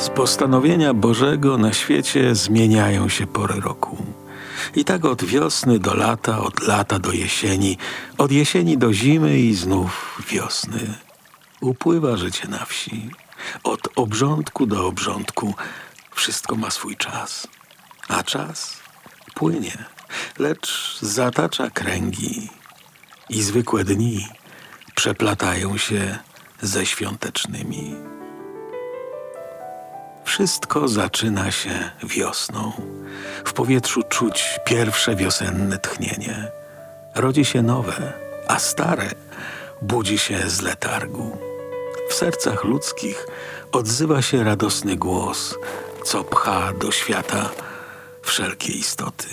Z postanowienia Bożego na świecie zmieniają się pory roku. I tak od wiosny do lata, od lata do jesieni, od jesieni do zimy i znów wiosny. Upływa życie na wsi. Od obrządku do obrządku wszystko ma swój czas. A czas płynie, lecz zatacza kręgi. I zwykłe dni przeplatają się ze świątecznymi. Wszystko zaczyna się wiosną. W powietrzu czuć pierwsze wiosenne tchnienie. Rodzi się nowe, a stare budzi się z letargu. W sercach ludzkich odzywa się radosny głos, co pcha do świata wszelkie istoty.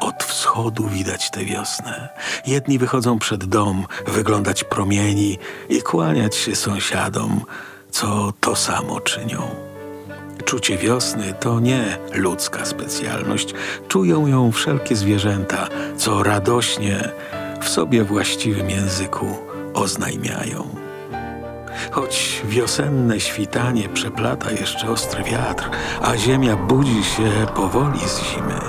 Od wschodu widać tę wiosnę. Jedni wychodzą przed dom, wyglądać promieni i kłaniać się sąsiadom, co to samo czynią. Czucie wiosny to nie ludzka specjalność. Czują ją wszelkie zwierzęta, co radośnie w sobie właściwym języku oznajmiają. Choć wiosenne świtanie przeplata jeszcze ostry wiatr, a ziemia budzi się powoli z zimy,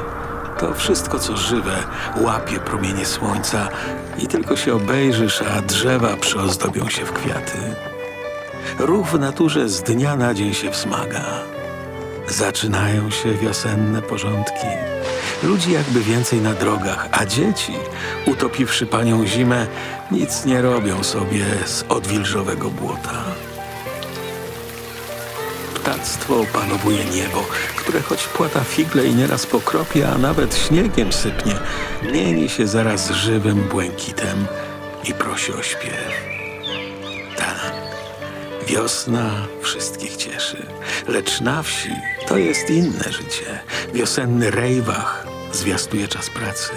to wszystko, co żywe, łapie promienie słońca i tylko się obejrzysz, a drzewa przyozdobią się w kwiaty. Ruch w naturze z dnia na dzień się wzmaga. Zaczynają się wiosenne porządki. Ludzi jakby więcej na drogach, a dzieci, utopiwszy panią zimę, nic nie robią sobie z odwilżowego błota. Ptactwo opanowuje niebo, które choć płata figle i nieraz pokropie, a nawet śniegiem sypnie, mieni się zaraz żywym błękitem i prosi o śpiew. Wiosna wszystkich cieszy, lecz na wsi to jest inne życie. Wiosenny rejwach zwiastuje czas pracy.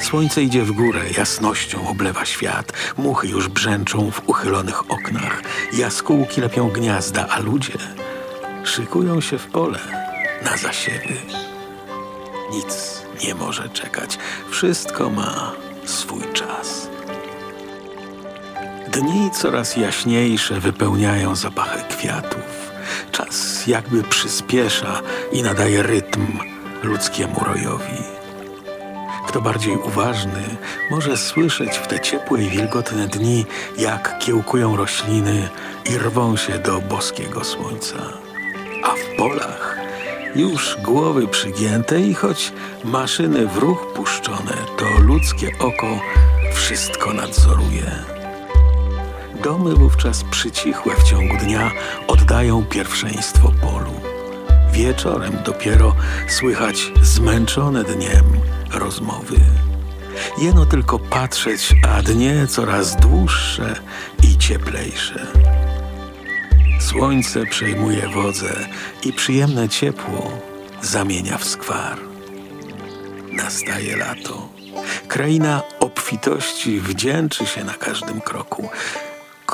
Słońce idzie w górę, jasnością oblewa świat, muchy już brzęczą w uchylonych oknach, jaskółki lepią gniazda, a ludzie szykują się w pole na zasiewy. Nic nie może czekać, wszystko ma swój czas. Dni coraz jaśniejsze wypełniają zapachy kwiatów. Czas jakby przyspiesza i nadaje rytm ludzkiemu rojowi. Kto bardziej uważny, może słyszeć w te ciepłe i wilgotne dni, jak kiełkują rośliny i rwą się do boskiego słońca. A w polach już głowy przygięte i choć maszyny w ruch puszczone, to ludzkie oko wszystko nadzoruje. Domy wówczas przycichłe w ciągu dnia oddają pierwszeństwo polu. Wieczorem dopiero słychać zmęczone dniem rozmowy. Jeno tylko patrzeć, a dnie coraz dłuższe i cieplejsze. Słońce przejmuje wodze i przyjemne ciepło zamienia w skwar. Nastaje lato. Kraina obfitości wdzięczy się na każdym kroku.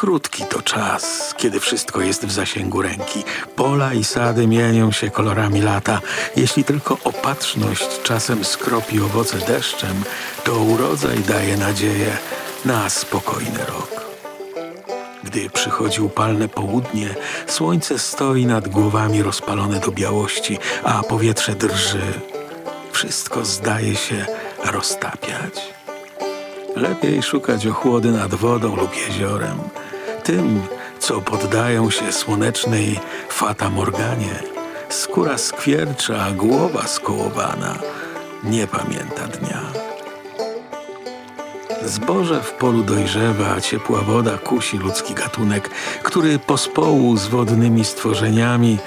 Krótki to czas, kiedy wszystko jest w zasięgu ręki. Pola i sady mienią się kolorami lata. Jeśli tylko opatrzność czasem skropi owoce deszczem, to urodzaj daje nadzieję na spokojny rok. Gdy przychodzi upalne południe, słońce stoi nad głowami rozpalone do białości, a powietrze drży. Wszystko zdaje się roztapiać. Lepiej szukać ochłody nad wodą lub jeziorem. Tym, co poddają się słonecznej fatamorganie, skóra skwiercza, głowa skołowana nie pamięta dnia. Zboże w polu dojrzewa, ciepła woda kusi ludzki gatunek, który pospołu z wodnymi stworzeniami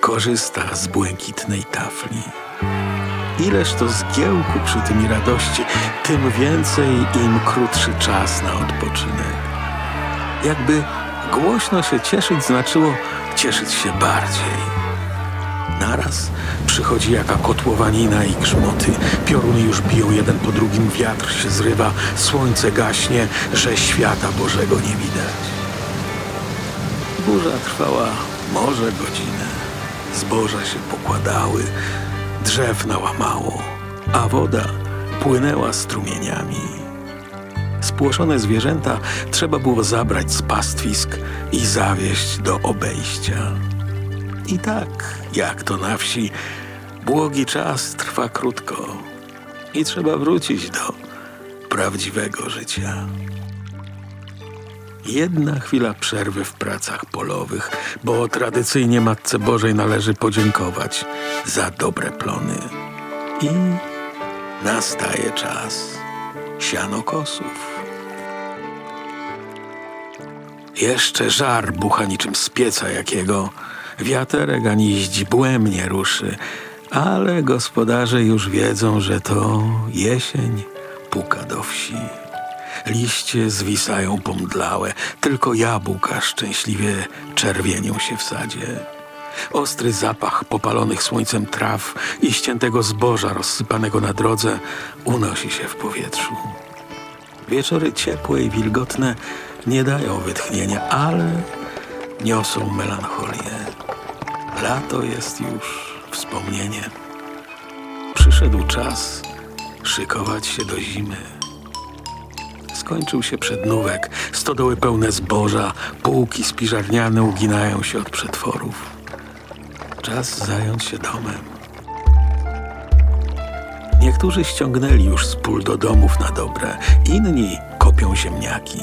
korzysta z błękitnej tafli. Ileż to zgiełku przy tym radości, tym więcej im krótszy czas na odpoczynek. Jakby głośno się cieszyć znaczyło cieszyć się bardziej. Naraz przychodzi jaka kotłowanina i grzmoty. Pioruny już biją jeden po drugim, wiatr się zrywa, słońce gaśnie, że świata Bożego nie widać. Burza trwała może godzinę. Zboża się pokładały, drzew nałamało, a woda płynęła strumieniami. Spłoszone zwierzęta trzeba było zabrać z pastwisk i zawieźć do obejścia. I tak, jak to na wsi, błogi czas trwa krótko i trzeba wrócić do prawdziwego życia. Jedna chwila przerwy w pracach polowych, bo tradycyjnie Matce Bożej należy podziękować za dobre plony. I nastaje czas sianokosów. Jeszcze żar bucha niczym z pieca jakiego. Wiaterek ani źdźbłem nie ruszy, ale gospodarze już wiedzą, że to jesień puka do wsi. Liście zwisają pomdlałe, tylko jabłka szczęśliwie czerwienią się w sadzie. Ostry zapach popalonych słońcem traw i ściętego zboża rozsypanego na drodze unosi się w powietrzu. Wieczory ciepłe i wilgotne nie dają wytchnienia, ale niosą melancholię. Lato jest już wspomnieniem. Przyszedł czas szykować się do zimy. Skończył się przednówek, stodoły pełne zboża, półki spiżarniane uginają się od przetworów. Czas zająć się domem. Niektórzy ściągnęli już z pól do domów na dobre, inni kopią ziemniaki.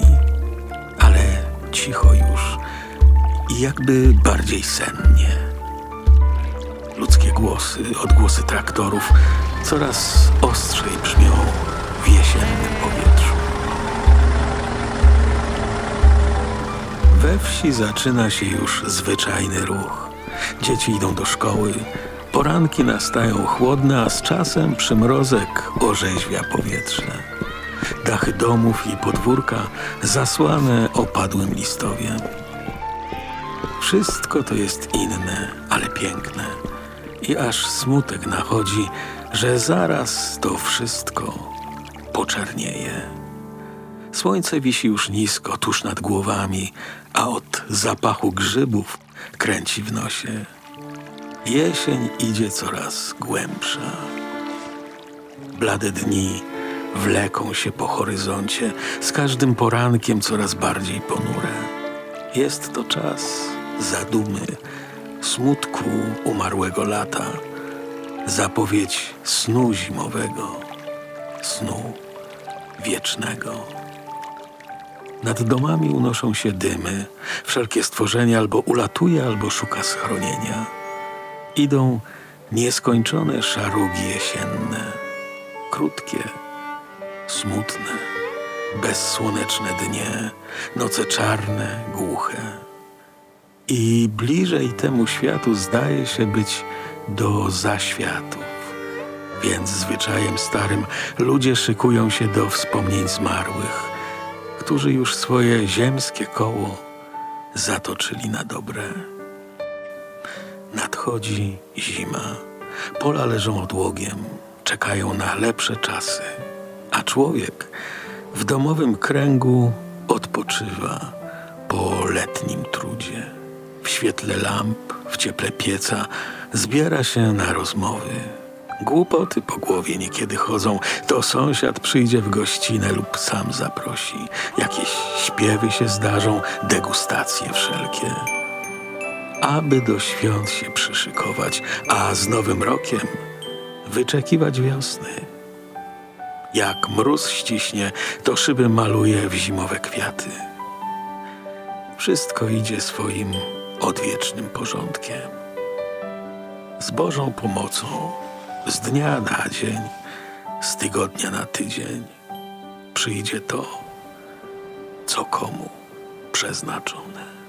Ale cicho już i jakby bardziej sennie. Ludzkie głosy, odgłosy traktorów coraz ostrzej brzmią w jesiennym powietrzu. We wsi zaczyna się już zwyczajny ruch. Dzieci idą do szkoły, poranki nastają chłodne, a z czasem przymrozek orzeźwia powietrze. Dachy domów i podwórka zasłane opadłym listowiem. Wszystko to jest inne, ale piękne. I aż smutek nachodzi, że zaraz to wszystko poczernieje. Słońce wisi już nisko, tuż nad głowami, a od zapachu grzybów kręci w nosie. Jesień idzie coraz głębsza. Blade dni wleką się po horyzoncie, z każdym porankiem coraz bardziej ponure. Jest to czas zadumy, smutku umarłego lata, zapowiedź snu zimowego, snu wiecznego. Nad domami unoszą się dymy, wszelkie stworzenie albo ulatuje, albo szuka schronienia. Idą nieskończone szarugi jesienne, krótkie, smutne, bezsłoneczne dnie, noce czarne, głuche. I bliżej temu światu zdaje się być do zaświatów. Więc zwyczajem starym ludzie szykują się do wspomnień zmarłych, którzy już swoje ziemskie koło zatoczyli na dobre. Nadchodzi zima. Pola leżą odłogiem, czekają na lepsze czasy, a człowiek w domowym kręgu odpoczywa po letnim trudzie. W świetle lamp, w cieple pieca zbiera się na rozmowy. Głupoty po głowie niekiedy chodzą, to sąsiad przyjdzie w gościnę lub sam zaprosi. Jakieś śpiewy się zdarzą, degustacje wszelkie aby do świąt się przyszykować, a z Nowym Rokiem wyczekiwać wiosny. Jak mróz ściśnie, to szyby maluje w zimowe kwiaty. Wszystko idzie swoim odwiecznym porządkiem. Z Bożą pomocą, z dnia na dzień, z tygodnia na tydzień przyjdzie to, co komu przeznaczone.